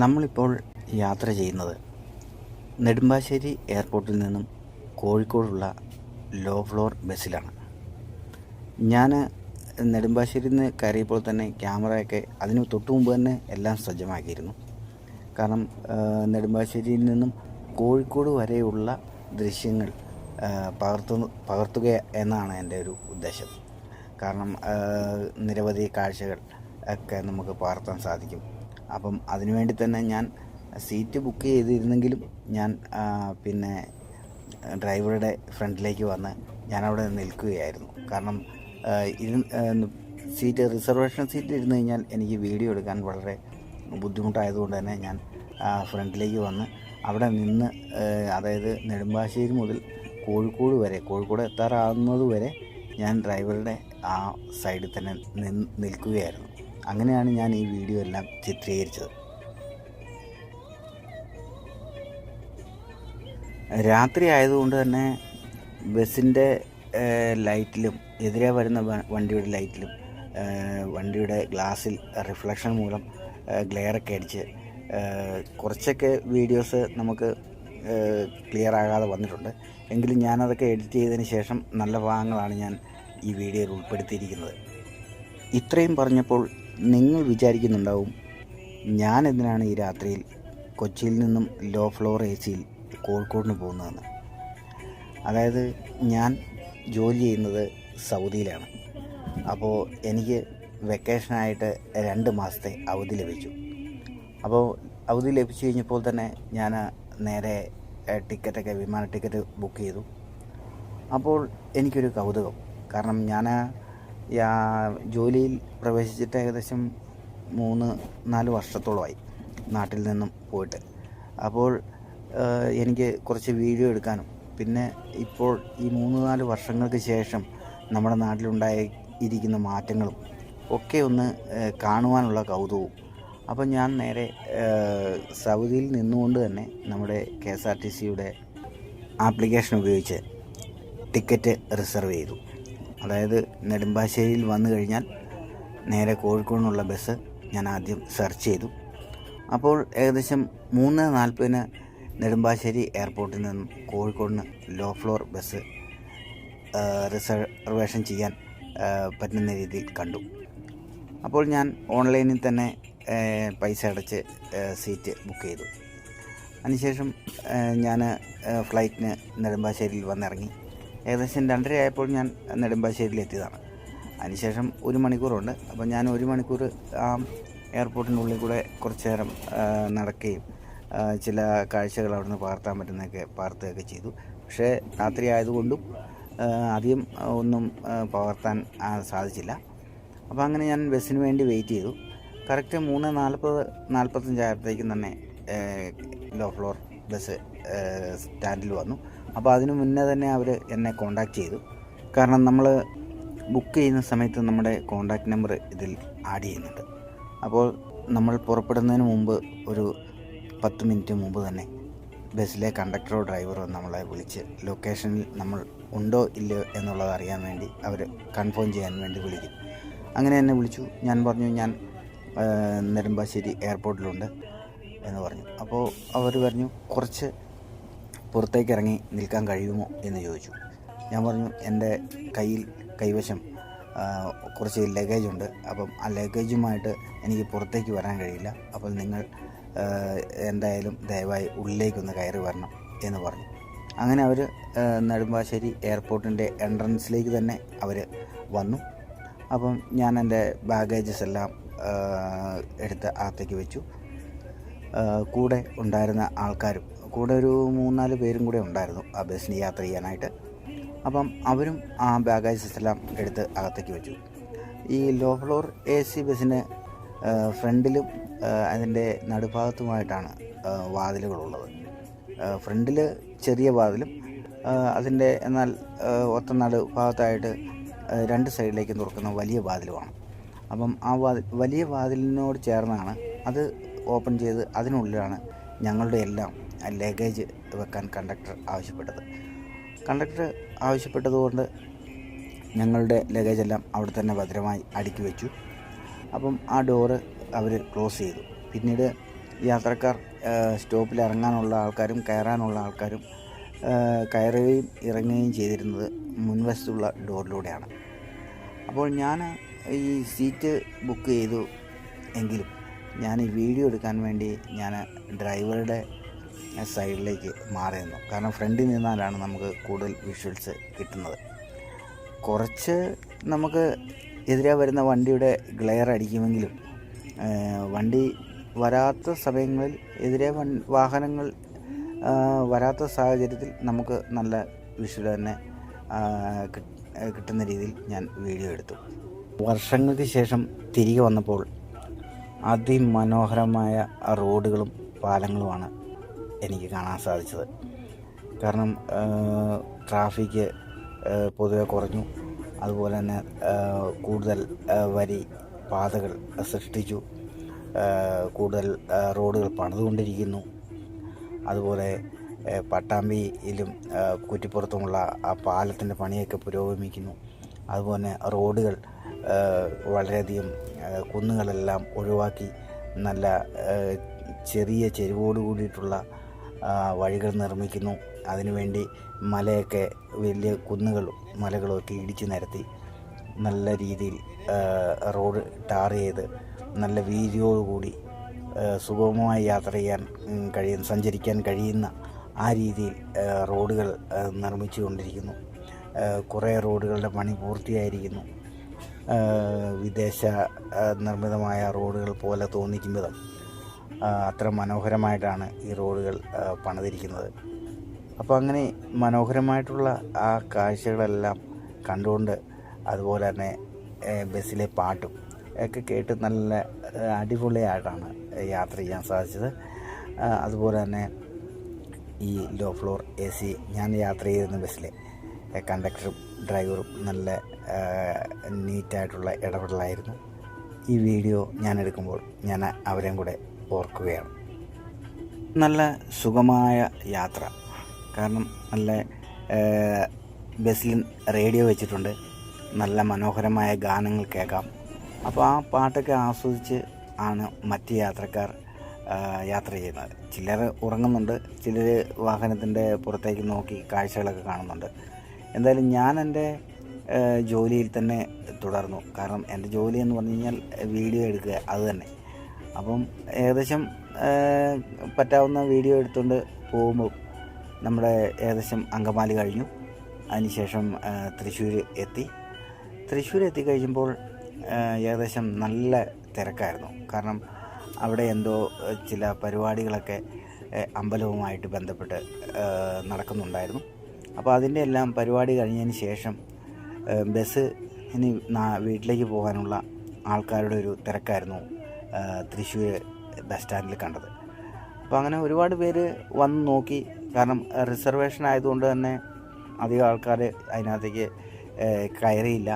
നമ്മളിപ്പോൾ യാത്ര ചെയ്യുന്നത് നെടുമ്പാശ്ശേരി എയർപോർട്ടിൽ നിന്നും കോഴിക്കോടുള്ള ലോ ഫ്ലോർ ബസ്സിലാണ്. ഞാൻ നെടുമ്പാശ്ശേരിയിൽ നിന്ന് കയറിയപ്പോൾ തന്നെ ക്യാമറയൊക്കെ അതിന് തൊട്ട് മുമ്പ് തന്നെ എല്ലാം സജ്ജമാക്കിയിരുന്നു. കാരണം നെടുമ്പാശ്ശേരിയിൽ നിന്നും കോഴിക്കോട് വരെയുള്ള ദൃശ്യങ്ങൾ പകർത്തു പകർത്തുക എന്നാണ് എന്റെ ഒരു ഉദ്ദേശം. കാരണം നിരവധി കാഴ്ചകൾ ഒക്കെ നമുക്ക് പകർത്താൻ സാധിക്കും. അപ്പം അതിനുവേണ്ടി തന്നെ ഞാൻ സീറ്റ് ബുക്ക് ചെയ്തിരുന്നെങ്കിലും ഞാൻ പിന്നെ ഡ്രൈവറുടെ ഫ്രണ്ടിലേക്ക് വന്ന് ഞാനവിടെ നിൽക്കുകയായിരുന്നു. കാരണം ഇരു സീറ്റ് റിസർവേഷൻ സീറ്റ് ഇരുന്ന് കഴിഞ്ഞാൽ എനിക്ക് വീഡിയോ എടുക്കാൻ വളരെ ബുദ്ധിമുട്ടായതുകൊണ്ട് തന്നെ ഞാൻ ഫ്രണ്ടിലേക്ക് വന്ന് അവിടെ നിന്ന് അതായത് നെടുമ്പാശ്ശേരി മുതൽ കോഴിക്കോട് വരെ കോഴിക്കോട് എത്താറാകുന്നത് വരെ ഞാൻ ഡ്രൈവറുടെ ആ സൈഡിൽ തന്നെ നിൽക്കുകയായിരുന്നു. അങ്ങനെയാണ് ഞാൻ ഈ വീഡിയോ എല്ലാം ചിത്രീകരിച്ചത്. രാത്രി ആയതുകൊണ്ട് തന്നെ ബസ്സിന്റെ ലൈറ്റിലും എതിരെ വരുന്ന വണ്ടിയുടെ ലൈറ്റിലും വണ്ടിയുടെ ഗ്ലാസ്സിൽ റിഫ്ലക്ഷൻ മൂലം ഗ്ലെയറൊക്കെ അടിച്ച് കുറച്ചൊക്കെ വീഡിയോസ് നമുക്ക് ക്ലിയർ ആകാതെ വന്നിട്ടുണ്ട്. എങ്കിലും ഞാനതൊക്കെ എഡിറ്റ് ചെയ്തതിന് ശേഷം നല്ല ഭാഗങ്ങളാണ് ഞാൻ ഈ വീഡിയോയിൽ ഉൾപ്പെടുത്തിയിരിക്കുന്നത്. ഇത്രയും പറഞ്ഞപ്പോൾ നിങ്ങൾ വിചാരിക്കുന്നുണ്ടാവും ഞാൻ എന്തിനാണ് ഈ രാത്രിയിൽ കൊച്ചിയിൽ നിന്നും ലോ ഫ്ലോർ എ സിയിൽ കോഴിക്കോടിന് പോകുന്നതെന്ന്. അതായത് ഞാൻ ജോലി ചെയ്യുന്നത് സൗദിയിലാണ്. അപ്പോൾ എനിക്ക് വെക്കേഷനായിട്ട് രണ്ട് മാസത്തെ അവധി ലഭിച്ചു. അപ്പോൾ അവധി ലഭിച്ചു കഴിഞ്ഞപ്പോൾ തന്നെ ഞാൻ നേരെ ടിക്കറ്റൊക്കെ വിമാന ടിക്കറ്റ് ബുക്ക് ചെയ്തു. അപ്പോൾ എനിക്കൊരു കൗതുകം. കാരണം ഞാൻ ജോലിയിൽ പ്രവേശിച്ചിട്ട് ഏകദേശം മൂന്ന് നാല് വർഷത്തോളമായി നാട്ടിൽ നിന്നും പോയിട്ട്. അപ്പോൾ എനിക്ക് കുറച്ച് വീഡിയോ എടുക്കാനും. പിന്നെ ഇപ്പോൾ ഈ മൂന്ന് നാല് വർഷങ്ങൾക്ക് ശേഷം നമ്മുടെ നാട്ടിലുണ്ടായ ഇരിക്കുന്ന മാറ്റങ്ങളും ഒക്കെ ഒന്ന് കാണുവാനുള്ള കൗതുകവും. അപ്പോൾ ഞാൻ നേരെ സൗദിയിൽ നിന്നുകൊണ്ട് തന്നെ നമ്മുടെ കെ എസ് ആർ ടി സിയുടെ ആപ്ലിക്കേഷൻ ഉപയോഗിച്ച് ടിക്കറ്റ് റിസർവ് ചെയ്തു. അതായത് നെടുമ്പാശ്ശേരിയിൽ വന്നു കഴിഞ്ഞാൽ നേരെ കോഴിക്കോടിനുള്ള ബസ് ഞാൻ ആദ്യം സെർച്ച് ചെയ്തു. അപ്പോൾ ഏകദേശം മൂന്ന് നാൽപ്പതിന് നെടുമ്പാശ്ശേരി എയർപോർട്ടിൽ നിന്നും കോഴിക്കോടിന് ലോ ഫ്ലോർ ബസ് റിസർവേഷൻ ചെയ്യാൻ പറ്റുന്ന രീതിയിൽ കണ്ടു. അപ്പോൾ ഞാൻ ഓൺലൈനിൽ തന്നെ പൈസ അടച്ച് സീറ്റ് ബുക്ക് ചെയ്തു. അതിനുശേഷം ഞാൻ ഫ്ലൈറ്റിന് നെടുമ്പാശ്ശേരിയിൽ വന്നിറങ്ങി. ഏകദേശം രണ്ടര ആയപ്പോൾ ഞാൻ നെടുമ്പാശ്ശേരിയിൽ എത്തിയതാണ് അതിനുശേഷം ഒരു മണിക്കൂറുണ്ട്. അപ്പോൾ ഞാൻ ഒരു മണിക്കൂർ ആ എയർപോർട്ടിനുള്ളിൽ കൂടെ കുറച്ച് നേരം നടക്കുകയും ചില കാഴ്ചകൾ അവിടുന്ന് പകർത്താൻ പറ്റുന്നതൊക്കെ പകർത്തുകയൊക്കെ ചെയ്തു. പക്ഷേ രാത്രി ആയതുകൊണ്ടും ആദ്യം ഒന്നും പകർത്താൻ സാധിച്ചില്ല. അപ്പോൾ അങ്ങനെ ഞാൻ ബസ്സിന് വേണ്ടി വെയിറ്റ് ചെയ്തു. കറക്റ്റ് മൂന്ന് നാൽപ്പത് നാൽപ്പത്തഞ്ചായപ്പോഴത്തേക്കും തന്നെ ലോ ഫ്ലോർ ബസ് സ്റ്റാൻഡിൽ വന്നു. അപ്പോൾ അതിനു മുന്നേ തന്നെ അവർ എന്നെ കോണ്ടാക്ട് ചെയ്തു. കാരണം നമ്മൾ ബുക്ക് ചെയ്യുന്ന സമയത്ത് നമ്മുടെ കോണ്ടാക്ട് നമ്പർ ഇതിൽ ആഡ് ചെയ്യുന്നുണ്ട്. അപ്പോൾ നമ്മൾ പുറപ്പെടുന്നതിന് മുമ്പ് ഒരു പത്ത് മിനിറ്റ് മുമ്പ് തന്നെ ബസ്സിലെ കണ്ടക്ടറോ ഡ്രൈവറോ നമ്മളെ വിളിച്ച് ലൊക്കേഷനിൽ നമ്മൾ ഉണ്ടോ ഇല്ലയോ എന്നുള്ളത് അറിയാൻ വേണ്ടി അവർ കൺഫേം ചെയ്യാൻ വേണ്ടി വിളിക്കും. അങ്ങനെ എന്നെ വിളിച്ചു. ഞാൻ പറഞ്ഞു ഞാൻ നെടുമ്പാശ്ശേരി എയർപോർട്ടിലുണ്ട് എന്ന് പറഞ്ഞു. അപ്പോൾ അവർ പറഞ്ഞു കുറച്ച് പുറത്തേക്ക് ഇറങ്ങി നിൽക്കാൻ കഴിയുമോ എന്ന് ചോദിച്ചു. ഞാൻ പറഞ്ഞു എന്റെ കയ്യിൽ കൈവശം കുറച്ച് ലഗേജ് ഉണ്ട്. അപ്പം ആ ലഗേജുമായിട്ട് എനിക്ക് പുറത്തേക്ക് വരാൻ കഴിയില്ല. അപ്പോൾ നിങ്ങൾ എന്തായാലും ദയവായി ഉള്ളിലേക്കൊന്ന് കയറി വരണം എന്ന് പറഞ്ഞു. അങ്ങനെ അവർ നെടുമ്പാശ്ശേരി എയർപോർട്ടിന്റെ എൻട്രൻസിലേക്ക് തന്നെ അവർ വന്നു. അപ്പം ഞാൻ എന്റെ ബാഗേജസ് എല്ലാം എടുത്ത് അകത്തേക്ക് വെച്ചു. കൂടെ ഉണ്ടായിരുന്ന ആൾക്കാരും കൂടെ ഒരു മൂന്നാൽ പേരും കൂടെ ഉണ്ടായിരുന്നു ആ ബസ്സിന് യാത്ര ചെയ്യാനായിട്ട്. അപ്പം അവരും ആ ബാഗേജസ് എല്ലാം എടുത്ത് അകത്തേക്ക് വെച്ചു. ഈ ലോ ഫ്ലോർ എ സി ബസ്സിന് ഫ്രണ്ടിലും അതിന്റെ നടുഭാഗത്തുമായിട്ടാണ് വാതിലുകളുള്ളത്. ഫ്രണ്ടിൽ ചെറിയ വാതിലും അതിന്റെ എന്നാൽ ഒത്ത നടു ഭാഗത്തായിട്ട് രണ്ട് സൈഡിലേക്ക് തുറക്കുന്ന വലിയ വാതിലുമാണ്. അപ്പം ആ വാതിൽ വലിയ വാതിലിനോട് ചേർന്നാണ് അത് ഓപ്പൺ ചെയ്ത് അതിനുള്ളിലാണ് ഞങ്ങളുടെ എല്ലാം ലഗേജ് വെക്കാൻ കണ്ടക്ടർ ആവശ്യപ്പെട്ടത്. കണ്ടക്ടർ ആവശ്യപ്പെട്ടതുകൊണ്ട് ഞങ്ങളുടെ ലഗേജ് എല്ലാം അവിടെ തന്നെ ഭദ്രമായി അടുക്കി വെച്ചു. അപ്പം ആ ഡോറ് അവർ ക്ലോസ് ചെയ്തു. പിന്നീട് യാത്രക്കാർ സ്റ്റോപ്പിൽ ഇറങ്ങാനുള്ള ആൾക്കാരും കയറാനുള്ള ആൾക്കാരും കയറുകയും ഇറങ്ങുകയും ചെയ്തിരുന്നത് മുൻവശത്തുള്ള ഡോറിലൂടെയാണ് അപ്പോൾ ഞാൻ ഈ സീറ്റ് ബുക്ക് ചെയ്തു എങ്കിലും ഞാൻ ഈ വീഡിയോ എടുക്കാൻ വേണ്ടി ഞാൻ ഡ്രൈവറുടെ സൈഡിലേക്ക് മാറി നിന്നു കാരണം ഫ്രണ്ടിൽ നിന്നാലാണ് നമുക്ക് കൂടുതൽ വിഷ്വൽസ് കിട്ടുന്നത്. കുറച്ച് നമുക്ക് എതിരെ വരുന്ന വണ്ടിയുടെ ഗ്ലെയർ അടിക്കുമെങ്കിലും വണ്ടി വരാത്ത സമയങ്ങളിൽ എതിരെ വാഹനങ്ങൾ വരാത്ത സാഹചര്യത്തിൽ നമുക്ക് നല്ല വിഷ്വൽ തന്നെ കിട്ടുന്ന രീതിയിൽ ഞാൻ വീഡിയോ എടുത്തു. വർഷങ്ങൾക്ക് ശേഷം തിരികെ വന്നപ്പോൾ അതിമനോഹരമായ റോഡുകളും പാലങ്ങളുമാണ് എനിക്ക് കാണാൻ സാധിച്ചത്. കാരണം ട്രാഫിക്ക് പൊതുവെ കുറഞ്ഞു. അതുപോലെ തന്നെ കൂടുതൽ വരി പാതകൾ സൃഷ്ടിച്ചു. കൂടുതൽ റോഡുകൾ പണിതുകൊണ്ടിരിക്കുന്നു. അതുപോലെ പട്ടാമ്പിയിലും കുറ്റിപ്പുറത്തുമുള്ള ആ പാലത്തിന്റെ പണിയൊക്കെ പുരോഗമിക്കുന്നു. അതുപോലെ റോഡുകൾ വളരെയധികം കുന്നുകളെല്ലാം ഒഴിവാക്കി നല്ല ചെറിയ ചെരുവോട് കൂടിയിട്ടുള്ള വഴികൾ നിർമ്മിക്കുന്നു. അതിനുവേണ്ടി മലയൊക്കെ വലിയ കുന്നുകളും മലകളൊക്കെ ഇടിച്ചു നിരത്തി നല്ല രീതിയിൽ റോഡ് ടാർ ചെയ്ത് നല്ല വീതിയോടുകൂടി സുഗമമായി യാത്ര ചെയ്യാൻ കഴിയുന്ന സഞ്ചരിക്കാൻ കഴിയുന്ന ആ രീതിയിൽ റോഡുകൾ നിർമ്മിച്ചു നിർമ്മിച്ചുകൊണ്ടിരിക്കുന്നു. കുറേ റോഡുകളുടെ പണി പൂർത്തിയായിരിക്കുന്നു. വിദേശ നിർമ്മിതമായ റോഡുകൾ പോലെ തോന്നിക്കും വിധം. അത്ര മനോഹരമായിട്ടാണ് ഈ റോഡുകൾ പണിതിരിക്കുന്നത്. അപ്പോൾ അങ്ങനെ മനോഹരമായിട്ടുള്ള ആ കാഴ്ചകളെല്ലാം കണ്ടുകൊണ്ട് അതുപോലെ തന്നെ ബസ്സിലെ പാട്ടും ഒക്കെ കേട്ട് നല്ല അടിപൊളിയായിട്ടാണ് യാത്ര ചെയ്യാൻ സാധിച്ചത്. അതുപോലെ തന്നെ ഈ ലോ ഫ്ലോർ എ സി ഞാൻ യാത്ര ചെയ്തിരുന്ന ബസ്സിലെ കണ്ടക്ടറും ഡ്രൈവറും നല്ല നീറ്റായിട്ടുള്ള ഇടപെടലായിരുന്നു. ഈ വീഡിയോ ഞാൻ എടുക്കുമ്പോൾ ഞാൻ അവരെയും കൂടെ ഓർക്കുകയാണ്. നല്ല സുഖമായ യാത്ര. കാരണം നല്ല ബസ്സിൽ റേഡിയോ വെച്ചിട്ടുണ്ട്. നല്ല മനോഹരമായ ഗാനങ്ങൾ കേൾക്കാം. അപ്പോൾ ആ പാട്ടൊക്കെ ആസ്വദിച്ച് ആണ് മറ്റ് യാത്രക്കാർ യാത്ര ചെയ്യുന്നത്. ചിലർ ഉറങ്ങുന്നുണ്ട് ചിലർ വാഹനത്തിന്റെ പുറത്തേക്ക് നോക്കി കാഴ്ചകളൊക്കെ കാണുന്നുണ്ട്. എന്തായാലും ഞാൻ എന്റെ ജോലിയിൽ തന്നെ തുടർന്നു. കാരണം എന്റെ ജോലി എന്ന് പറഞ്ഞു കഴിഞ്ഞാൽ വീഡിയോ എടുക്കുക അത് തന്നെ. അപ്പം ഏകദേശം പറ്റാവുന്ന വീഡിയോ എടുത്തുകൊണ്ട് പോകുമ്പോൾ നമ്മുടെ ഏകദേശം അങ്കമാലി കഴിഞ്ഞു. അതിനുശേഷം തൃശ്ശൂർ എത്തി. തൃശ്ശൂർ എത്തിക്കഴിയുമ്പോൾ കഴിയുമ്പോൾ ഏകദേശം നല്ല തിരക്കായിരുന്നു. കാരണം അവിടെ എന്തോ ചില പരിപാടികളൊക്കെ അമ്പലവുമായിട്ട് ബന്ധപ്പെട്ട് നടക്കുന്നുണ്ടായിരുന്നു. അപ്പോൾ അതിന്റെ എല്ലാം പരിപാടി കഴിഞ്ഞതിന് ശേഷം ബസ് ഇനി വീട്ടിലേക്ക് പോകാനുള്ള ആൾക്കാരുടെ ഒരു തിരക്കായിരുന്നു. തൃശ്ശൂർ ബസ് സ്റ്റാൻഡിൽ കണ്ടത്. അപ്പോൾ അങ്ങനെ ഒരുപാട് പേര് വന്ന് നോക്കി. കാരണം റിസർവേഷൻ ആയതുകൊണ്ട് തന്നെ അധികം ആൾക്കാർ അതിനകത്തേക്ക് കയറിയില്ല.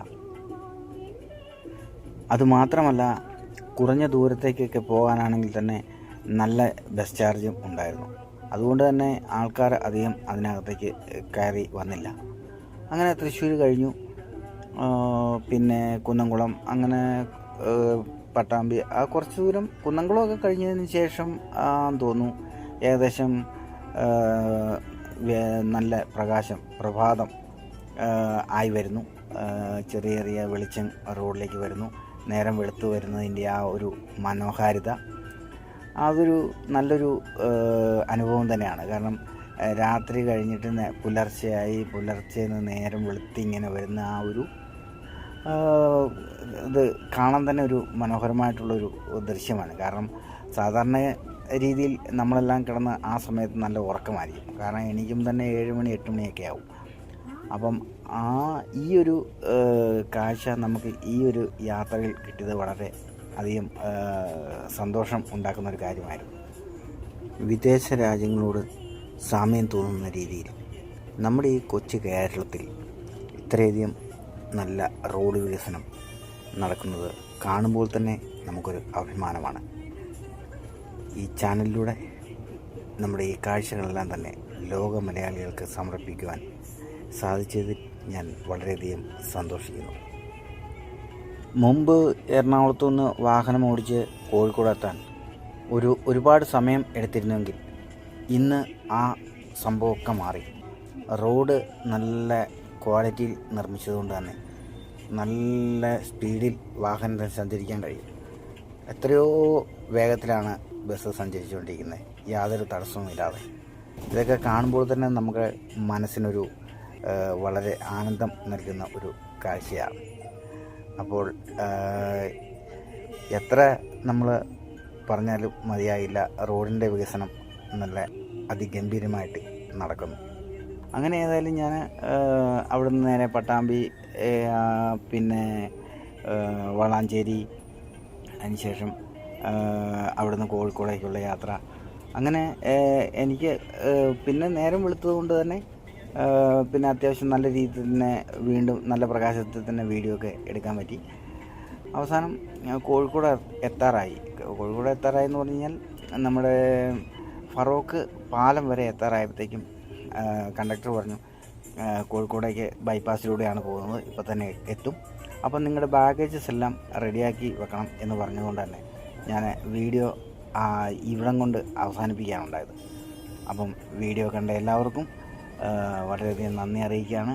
അതുമാത്രമല്ല കുറഞ്ഞ ദൂരത്തേക്കൊക്കെ പോകാനാണെങ്കിൽ തന്നെ നല്ല ബസ് ചാർജും ഉണ്ടായിരുന്നു. അതുകൊണ്ട് തന്നെ ആൾക്കാർ അധികം അതിനകത്തേക്ക് കയറി വന്നില്ല. അങ്ങനെ തൃശ്ശൂർ കഴിഞ്ഞു. പിന്നെ കുന്നംകുളം അങ്ങനെ പട്ടാമ്പി. ആ കുറച്ച് ദൂരം കുന്നംകുളമൊക്കെ കഴിഞ്ഞതിന് ശേഷം തോന്നുന്നു ഏകദേശം നല്ല പ്രകാശം പ്രഭാതം ആയി വരുന്നു. ചെറിയ ചെറിയ വെളിച്ചം റോഡിലേക്ക് വരുന്നു. നേരം വെളുത്തു വരുന്നതിന്റെ ആ ഒരു മനോഹാരിത. അതൊരു നല്ലൊരു അനുഭവം തന്നെയാണ്. കാരണം രാത്രി കഴിഞ്ഞിട്ട് പുലർച്ചയായി പുലർച്ചയിൽ നിന്ന് നേരം വെളുത്തി ഇങ്ങനെ വരുന്ന ആ ഒരു ഇത് കാണാൻ തന്നെ ഒരു മനോഹരമായിട്ടുള്ളൊരു ദൃശ്യമാണ്. കാരണം സാധാരണ രീതിയിൽ നമ്മളെല്ലാം കിടന്ന് ആ സമയത്ത് നല്ല ഉറക്കമായിരിക്കും. കാരണം എനിക്കും തന്നെ ഏഴ് മണി എട്ട് മണിയൊക്കെ ആവും. അപ്പം ആ ഈ ഒരു കാഴ്ച നമുക്ക് ഈ ഒരു യാത്രയിൽ കിട്ടിയത് വളരെ അധികം സന്തോഷം ഉണ്ടാക്കുന്ന ഒരു കാര്യമായിരുന്നു. വിദേശ രാജ്യങ്ങളോട് സാമ്യം തോന്നുന്ന രീതിയിൽ നമ്മുടെ ഈ കൊച്ചു കേരളത്തിൽ ഇത്രയധികം നല്ല റോഡ് വികസനം നടക്കുന്നത് കാണുമ്പോൾ തന്നെ നമുക്കൊരു അഭിമാനമാണ്. ഈ ചാനലിലൂടെ നമ്മുടെ ഈ കാഴ്ചകളെല്ലാം തന്നെ ലോക മലയാളികൾക്ക് സമർപ്പിക്കുവാൻ സാധിച്ചതിൽ ഞാൻ വളരെയധികം സന്തോഷിക്കുന്നു. മുമ്പ് എറണാകുളത്തു നിന്ന് വാഹനം ഓടിച്ച് കോഴിക്കോട് എത്താൻ ഒരു ഒരുപാട് സമയം എടുത്തിരുന്നെങ്കിൽ ഇന്ന് ആ സംഭവമൊക്കെ മാറി. റോഡ് നല്ല ക്വാളിറ്റിയിൽ നിർമ്മിച്ചതുകൊണ്ട് തന്നെ നല്ല സ്പീഡിൽ വാഹനത്തിന് സഞ്ചരിക്കാൻ കഴിയും. എത്രയോ വേഗത്തിലാണ് ബസ് സഞ്ചരിച്ചുകൊണ്ടിരിക്കുന്നത്. യാതൊരു തടസ്സവുമില്ലാതെ ഇതൊക്കെ കാണുമ്പോൾ തന്നെ നമുക്ക് മനസ്സിനൊരു വളരെ ആനന്ദം നൽകുന്ന ഒരു കാഴ്ചയാണ്. അപ്പോൾ എത്ര നമ്മൾ പറഞ്ഞാലും മതിയായില്ല. റോഡിന്റെ വികസനം നല്ല അതിഗംഭീരമായിട്ട് നടക്കുന്നു. അങ്ങനെ ഏതായാലും ഞാൻ അവിടുന്ന് നേരെ പട്ടാമ്പി പിന്നെ വളാഞ്ചേരി അതിനുശേഷം അവിടുന്ന് കോഴിക്കോടേക്കുള്ള യാത്ര. അങ്ങനെ എനിക്ക് പിന്നെ നേരം വെളുത്തത് കൊണ്ട് തന്നെ പിന്നെ അത്യാവശ്യം നല്ല രീതിയിൽ തന്നെ വീണ്ടും നല്ല പ്രകാശത്തിൽ തന്നെ വീഡിയോ ഒക്കെ എടുക്കാൻ പറ്റി. അവസാനം കോഴിക്കോട് എത്താറായി. കോഴിക്കോട് എത്താറായി എന്ന് പറഞ്ഞു കഴിഞ്ഞാൽ നമ്മുടെ ഫറോക്ക് പാലം വരെ എത്താറായപ്പോഴത്തേക്കും കണ്ടക്ടർ പറഞ്ഞു കോഴിക്കോടേക്ക് ബൈപ്പാസിലൂടെയാണ് പോകുന്നത്. ഇപ്പോൾ തന്നെ എത്തും. അപ്പം നിങ്ങളുടെ ബാഗേജസ് എല്ലാം റെഡിയാക്കി വെക്കണം എന്ന് പറഞ്ഞുകൊണ്ട് തന്നെ ഞാൻ വീഡിയോ ഇവിടം കൊണ്ട് അവസാനിപ്പിക്കാനുണ്ടായത് അപ്പം വീഡിയോ കണ്ട എല്ലാവർക്കും വളരെയധികം നന്ദി അറിയിക്കുകയാണ്.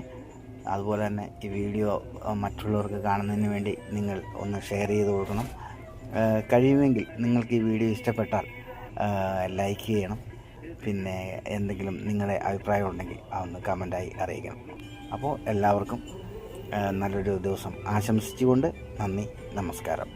അതുപോലെ തന്നെ ഈ വീഡിയോ മറ്റുള്ളവർക്ക് കാണുന്നതിന് വേണ്ടി നിങ്ങൾ ഒന്ന് ഷെയർ ചെയ്ത് കൊടുക്കണം. കഴിയുമെങ്കിൽ നിങ്ങൾക്ക് ഈ വീഡിയോ ഇഷ്ടപ്പെട്ടാൽ ലൈക്ക് ചെയ്യണം. പിന്നെ എന്തെങ്കിലും നിങ്ങളുടെ അഭിപ്രായം ഉണ്ടെങ്കിൽ അതൊന്ന് കമന്റായി അറിയിക്കണം. അപ്പോൾ എല്ലാവർക്കും നല്ലൊരു ദിവസം ആശംസിച്ചുകൊണ്ട് നന്ദി നമസ്കാരം.